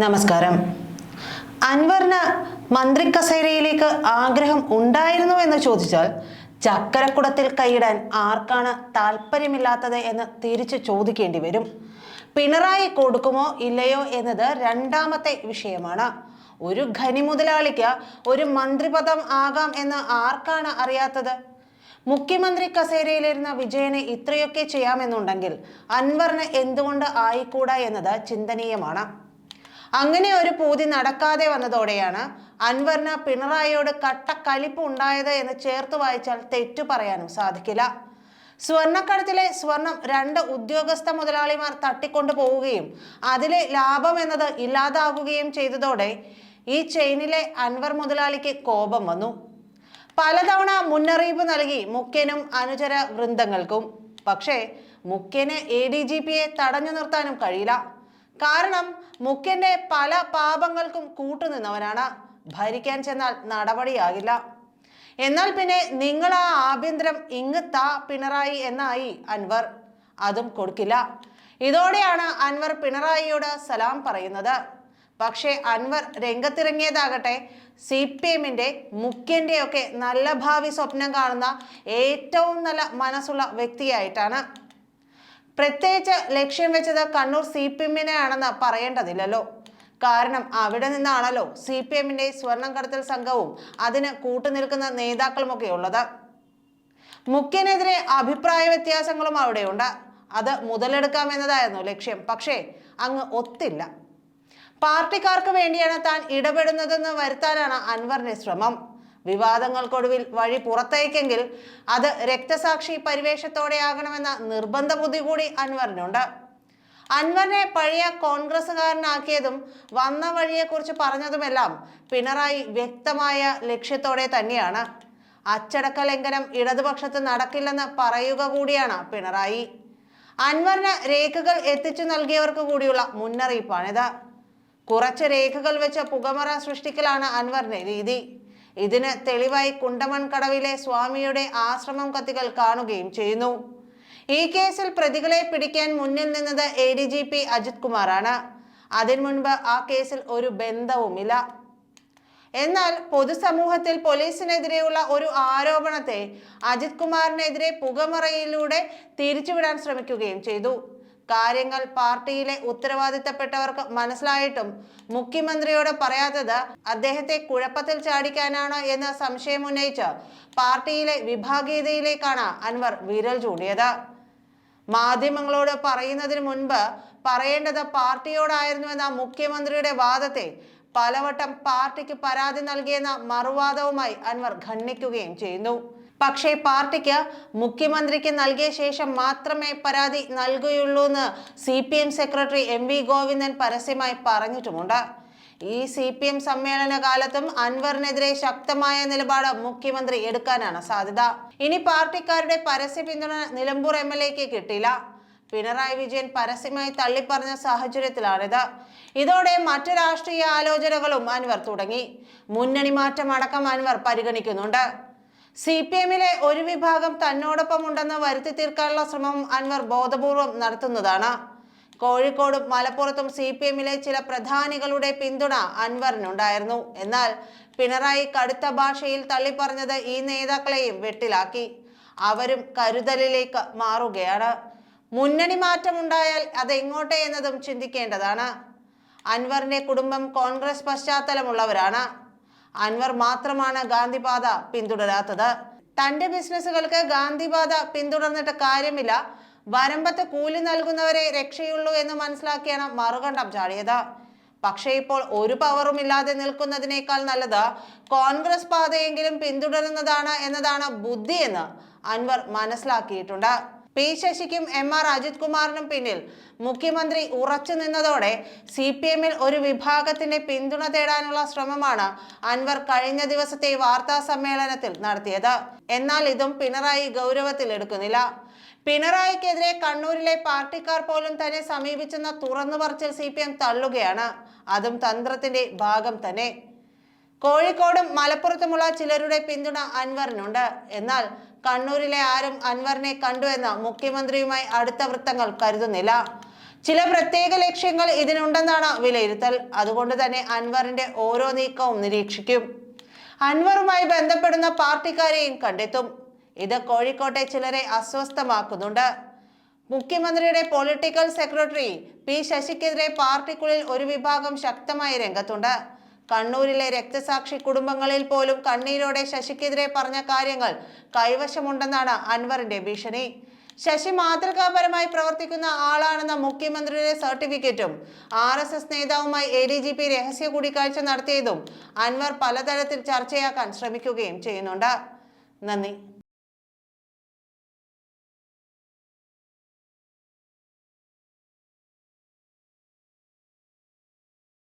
നമസ്കാരം. അൻവറിന് മന്ത്രി കസേരയിലേക്ക് ആഗ്രഹം ഉണ്ടായിരുന്നു എന്ന് ചോദിച്ചാൽ ചക്കരക്കുടത്തിൽ കൈയിടാൻ ആർക്കാണ് താല്പര്യമില്ലാത്തത് എന്ന് തിരിച്ചു ചോദിക്കേണ്ടി വരും. പിണറായി കൊടുക്കുമോ ഇല്ലയോ എന്നത് രണ്ടാമത്തെ വിഷയമാണ്. ഒരു ഖനി മുതലാളിക്ക് ഒരു മന്ത്രിപദം ആകാം എന്ന് ആർക്കാണ് അറിയാത്തത്? മുഖ്യമന്ത്രി കസേരയിലിരുന്ന വിജയന് ഇത്രയൊക്കെ ചെയ്യാമെന്നുണ്ടെങ്കിൽ അൻവറിന് എന്തുകൊണ്ട് ആയിക്കൂടാ എന്നത് ചിന്തനീയമാണ്. അങ്ങനെ ഒരു പൂതി നടക്കാതെ വന്നതോടെയാണ് അൻവറിന് പിണറായിയോട് കട്ട കലിപ്പ് ഉണ്ടായത് എന്ന് ചേർത്ത് വായിച്ചാൽ തെറ്റു പറയാനും സാധിക്കില്ല. സ്വർണക്കടത്തിലെ സ്വർണം രണ്ട് ഉദ്യോഗസ്ഥ മുതലാളിമാർ തട്ടിക്കൊണ്ടു പോവുകയും അതിലെ ലാഭം എന്നത് ഇല്ലാതാവുകയും ചെയ്തതോടെ ഈ ചെയിനിലെ അൻവർ മുതലാളിക്ക് കോപം വന്നു. പലതവണ മുന്നറിയിപ്പ് നൽകി മുഖ്യനും അനുചര വൃന്ദങ്ങൾക്കും. പക്ഷേ മുഖ്യന് എ ഡി ജി പിയെ തടഞ്ഞു നിർത്താനും കഴിയില്ല. കാരണം മുഖ്യന്റെ പല പാപങ്ങൾക്കും കൂട്ടുനിന്നവനാണ്. ഭരിക്കാൻ ചെന്നാൽ നടപടിയാകില്ല. എന്നാൽ പിന്നെ നിങ്ങൾ ആ ആഭ്യന്തരം ഇങ്ങ് താ പിണറായി എന്നായി അൻവർ. അതും കൊടുക്കില്ല. ഇതോടെയാണ് അൻവർ പിണറായിയോട് സലാം പറയുന്നത്. പക്ഷേ അൻവർ രംഗത്തിറങ്ങിയതാകട്ടെ സി പി എമ്മിന്റെ മുഖ്യന്റെ ഒക്കെ നല്ല ഭാവി സ്വപ്നം കാണുന്ന ഏറ്റവും നല്ല മനസ്സുള്ള വ്യക്തിയായിട്ടാണ്. പ്രത്യേകിച്ച് ലക്ഷ്യം വെച്ചത് കണ്ണൂർ സി പി എമ്മിനെ ആണെന്ന് പറയേണ്ടതില്ലല്ലോ. കാരണം അവിടെ നിന്നാണല്ലോ സി പി എമ്മിന്റെ സ്വർണം കടത്തൽ സംഘവും അതിന് കൂട്ടുനിൽക്കുന്ന നേതാക്കളുമൊക്കെ ഉള്ളത്. മുഖ്യനെതിരെ അഭിപ്രായ വ്യത്യാസങ്ങളും അവിടെയുണ്ട്. അത് മുതലെടുക്കാമെന്നതായിരുന്നു ലക്ഷ്യം. പക്ഷേ അങ്ങ് ഒത്തില്ല. പാർട്ടിക്കാർക്ക് വേണ്ടിയാണ് താൻ ഇടപെടുന്നതെന്ന് വരുത്താനാണ് അൻവറിന്റെ ശ്രമം. വിവാദങ്ങൾക്കൊടുവിൽ വഴി പുറത്തേക്കെങ്കിൽ അത് രക്തസാക്ഷി പരിവേഷത്തോടെയാകണമെന്ന നിർബന്ധ ബുദ്ധി കൂടി അൻവറിനുണ്ട്. അൻവറിനെ പഴയ കോൺഗ്രസ്സുകാരനാക്കിയതും വന്ന വഴിയെക്കുറിച്ച് പറഞ്ഞതുമെല്ലാം പിണറായി വ്യക്തമായ ലക്ഷ്യത്തോടെ തന്നെയാണ്. അച്ചടക്ക ലംഘനം ഇടതുപക്ഷത്ത് നടക്കില്ലെന്ന് പറയുക കൂടിയാണ് പിണറായി. അൻവറിന് രേഖകൾ എത്തിച്ചു നൽകിയവർക്ക് കൂടിയുള്ള മുന്നറിയിപ്പാണിത്. കുറച്ച് രേഖകൾ വെച്ച് പുകമറ സൃഷ്ടിക്കലാണ് അൻവറിന്റെ രീതി. ഇതിന് തെളിവായി കുണ്ടമൺ കടവിലെ സ്വാമിയുടെ ആശ്രമം കത്തികൾ കാണുകയും ചെയ്യുന്നു. ഈ കേസിൽ പ്രതികളെ പിടിക്കാൻ മുന്നിൽ നിന്നത് A D G P Ajith കുമാറാണ്. അതിനു മുൻപ് ആ കേസിൽ ഒരു ബന്ധവുമില്ല. എന്നാൽ പൊതുസമൂഹത്തിൽ പോലീസിനെതിരെയുള്ള ഒരു ആരോപണത്തെ അജിത് കുമാറിനെതിരെ പുകമറയിലൂടെ തിരിച്ചുവിടാൻ ശ്രമിക്കുകയും ചെയ്തു. കാര്യങ്ങൾ പാർട്ടിയിലെ ഉത്തരവാദിത്തപ്പെട്ടവർക്ക് മനസ്സിലായിട്ടും മുഖ്യമന്ത്രിയോട് പറയാത്തത് അദ്ദേഹത്തെ കുഴപ്പത്തിൽ ചാടിക്കാനാണോ സംശയം ഉന്നയിച്ച് പാർട്ടിയിലെ വിഭാഗീയതയിലേക്കാണ് അൻവർ വിരൽ ചൂടിയത് മാധ്യമങ്ങളോട് പറയുന്നതിന് മുൻപ് പറയേണ്ടത് പാർട്ടിയോടായിരുന്നുവെന്ന മുഖ്യമന്ത്രിയുടെ വാദത്തെ പലവട്ടം പാർട്ടിക്ക് പരാതി നൽകിയെന്ന മറുവാദവുമായി അൻവർ ഖണ്ഡിക്കുകയും ചെയ്യുന്നു. പക്ഷേ പാർട്ടിക്ക് മുഖ്യമന്ത്രിക്ക് നൽകിയ ശേഷം മാത്രമേ പരാതി നൽകുകയുള്ളൂ എന്ന് C P M secretary M V Govindan പരസ്യമായി പറഞ്ഞിട്ടുമുണ്ട്. ഈ സി പി എം സമ്മേളന കാലത്തും അൻവറിനെതിരെ ശക്തമായ നിലപാട് മുഖ്യമന്ത്രി എടുക്കാനാണ് സാധ്യത. ഇനി പാർട്ടിക്കാരുടെ പരസ്യ പിന്തുണ നിലമ്പൂർ എം എൽ എക്ക് കിട്ടില്ല പിണറായി വിജയൻ പരസ്യമായി തള്ളിപ്പറഞ്ഞ സാഹചര്യത്തിലാണിത്. ഇതോടെ മറ്റു രാഷ്ട്രീയ ആലോചനകളും അൻവർ തുടങ്ങി. മുന്നണി മാറ്റം അടക്കം അൻവർ പരിഗണിക്കുന്നുണ്ട്. സി പി എമ്മിലെ ഒരു വിഭാഗം തന്നോടൊപ്പം ഉണ്ടെന്ന് വരുത്തി തീർക്കാനുള്ള ശ്രമം അൻവർ ബോധപൂർവം നടത്തുന്നതാണ്. കോഴിക്കോടും മലപ്പുറത്തും സി പി എമ്മിലെ ചില പ്രധാനികളുടെ പിന്തുണ അൻവറിനുണ്ടായിരുന്നു. എന്നാൽ പിണറായി കടുത്ത ഭാഷയിൽ തള്ളിപ്പറഞ്ഞത് ഈ നേതാക്കളെയും വെട്ടിലാക്കി. അവരും കരുതലിലേക്ക് മാറുകയാണ്. മുന്നണി മാറ്റമുണ്ടായാൽ എങ്ങോട്ടേ എന്നതും ചിന്തിക്കേണ്ടതാണ്. അൻവറിന്റെ കുടുംബം കോൺഗ്രസ് പശ്ചാത്തലമുള്ളവരാണ്. അൻവർ മാത്രമാണ് ഗാന്ധിപാത പിന്തുടരാത്തത്. തന്റെ ബിസിനസ്സുകൾക്ക് ഗാന്ധിപാത പിന്തുടർന്നിട്ട് കാര്യമില്ല. വരമ്പത്ത് കൂലി നൽകുന്നവരെ രക്ഷയുള്ളൂ എന്ന് മനസ്സിലാക്കിയാണ് മറുകണ്ഠം ചാടിയത്. പക്ഷേ ഇപ്പോൾ ഒരു പവറും ഇല്ലാതെ നിൽക്കുന്നതിനേക്കാൾ നല്ലത് കോൺഗ്രസ് പാതയെങ്കിലും പിന്തുടരുന്നതാണ് എന്നതാണ് ബുദ്ധിയെന്ന് അൻവർ മനസ്സിലാക്കിയിട്ടുണ്ട്. പി ശശിക്കും എം ആർ അജിത് കുമാറിനും പിന്നിൽ. മുഖ്യമന്ത്രി ഉറച്ചു നിന്നതോടെ സി പി എമ്മിൽ ഒരു വിഭാഗത്തിന്റെ പിന്തുണ തേടാനുള്ള ശ്രമമാണ് അൻവർ കഴിഞ്ഞ ദിവസത്തെ വാർത്താ സമ്മേളനത്തിൽ നടത്തിയത്. എന്നാൽ ഇതും പിണറായി ഗൗരവത്തിൽ എടുക്കുന്നില്ല. പിണറായിക്കെതിരെ കണ്ണൂരിലെ പാർട്ടിക്കാർ പോലും തന്നെ സമീപിച്ചെന്ന തുറന്നു പറച്ചിൽ സി പി എം തള്ളുകയാണ്. അതും തന്ത്രത്തിന്റെ ഭാഗം തന്നെ. കോഴിക്കോടും മലപ്പുറത്തുമുള്ള ചിലരുടെ പിന്തുണ അൻവറിനുണ്ട്. എന്നാൽ കണ്ണൂരിലെ ആരും അൻവറിനെ കണ്ടുവെന്ന് മുഖ്യമന്ത്രിയുമായി അടുത്ത വൃത്തങ്ങൾ കരുതുന്നില്ല. ചില പ്രത്യേക ലക്ഷ്യങ്ങൾ ഇതിനുണ്ടെന്നാണ് വിലയിരുത്തൽ. അതുകൊണ്ട് തന്നെ അൻവറിന്റെ ഓരോ നീക്കവും നിരീക്ഷിക്കും. അൻവറുമായി ബന്ധപ്പെടുന്ന പാർട്ടിക്കാരെയും കണ്ടെത്തും. ഇത് കോഴിക്കോട്ടെ ചിലരെ അസ്വസ്ഥമാക്കുന്നുണ്ട്. മുഖ്യമന്ത്രിയുടെ പൊളിറ്റിക്കൽ സെക്രട്ടറി പി ശശിക്കെതിരെ പാർട്ടിക്കുള്ളിൽ ഒരു വിഭാഗം ശക്തമായി രംഗത്തുണ്ട്. കണ്ണൂരിലെ രക്തസാക്ഷി കുടുംബങ്ങളിൽ പോലും കണ്ണീരോടെ ശശിക്കെതിരെ പറഞ്ഞ കാര്യങ്ങൾ കൈവശമുണ്ടെന്നാണ് അൻവറിന്റെ ഭീഷണി. ശശി മാതൃകാപരമായി പ്രവർത്തിക്കുന്ന ആളാണെന്ന മുഖ്യമന്ത്രിയുടെ സർട്ടിഫിക്കറ്റും ആർ എസ് എസ് നേതാവുമായി എ ഡി ജി പി രഹസ്യ കൂടിക്കാഴ്ച നടത്തിയതും അൻവർ പലതരത്തിൽ ചർച്ചയാക്കാൻ ശ്രമിക്കുകയും ചെയ്യുന്നുണ്ട്. നന്ദി.